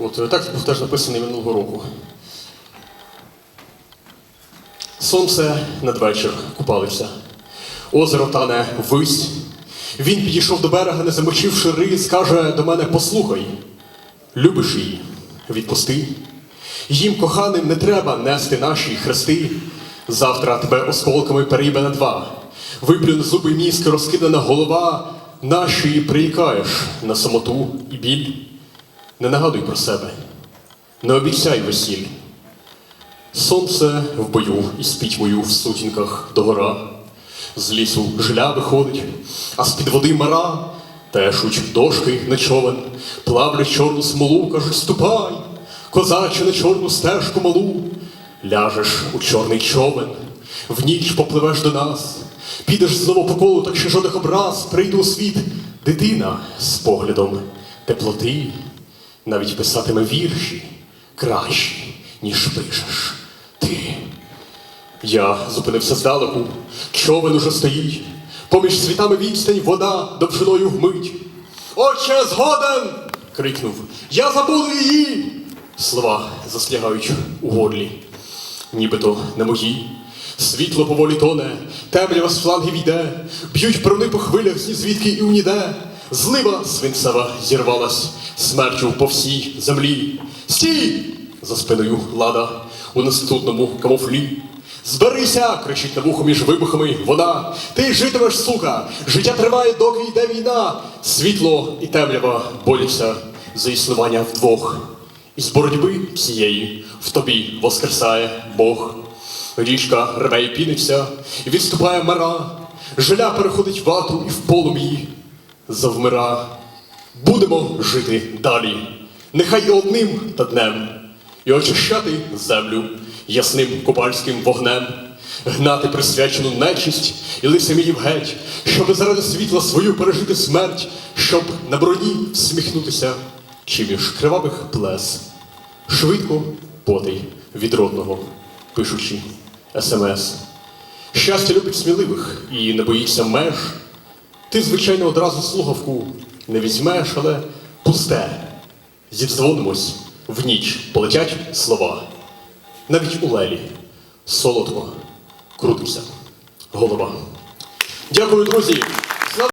От е, текст був теж написаний минулого року. Сонце надвечір купалися. Озеро тане ввись. Він підійшов до берега, не замочивши рис, каже до мене: Послухай, любиш її, відпусти. Їм коханим не треба нести наші хрести. Завтра тебе осколками перейме на два. Виплюн зуби мізки, розкидана голова. Наші приїкаєш на самоту і біль. Не нагадуй про себе, не обіцяй весіль. Сонце в бою і спіть мою в сутінках догора. З лісу жля виходить, а з-під води мара. Тешуть дошки на човен, плавлять чорну смолу, кажуть, ступай, козаче на чорну стежку малу, ляжеш у чорний човен, в ніч попливеш до нас, підеш знову по колу, так що жодних образ прийде у світ. Дитина з поглядом теплоти, навіть писатиме вірші кращі, ніж пишеш ти. Я зупинився здалеку, човен уже стоїть, поміж світами відстань вода довжиною вмить. Отче, згоден! крикнув. Я забув її. Слова заслягають у горлі, нібито не мої. Світло поволі тоне, темрява з флангів йде, б'ють прони по хвилях звідки і уніде. Злива свинцева зірвалась смертю по всій землі. Стій! за спиною лада у наступному камуфлі. Зберися! кричить на вухо між вибухами вона. Ти житимеш, сука! Життя триває, доки йде війна. Світло і темрява борються за існування вдвох. Із боротьби цієї в тобі воскресає Бог. Річка рве і піниться, і відступає мара. Жиля переходить в вату і в полум'ї. Завмира. Будемо жити далі. Нехай одним та днем, і очищати землю ясним купальським вогнем, гнати присвячену нечисть і лицеміїв геть, щоб заради світла свою пережити смерть, щоб на броні всміхнутися, чи між кривавих плес, швидко потий від родного, пишучи смс. Щастя любить сміливих і не боїться меж. Ти, звичайно, одразу слухавку не візьмеш, але пусте. Зідзвонимось в ніч полетять слова. Навіть у лелі солодко крутиться голова. Дякую, друзі!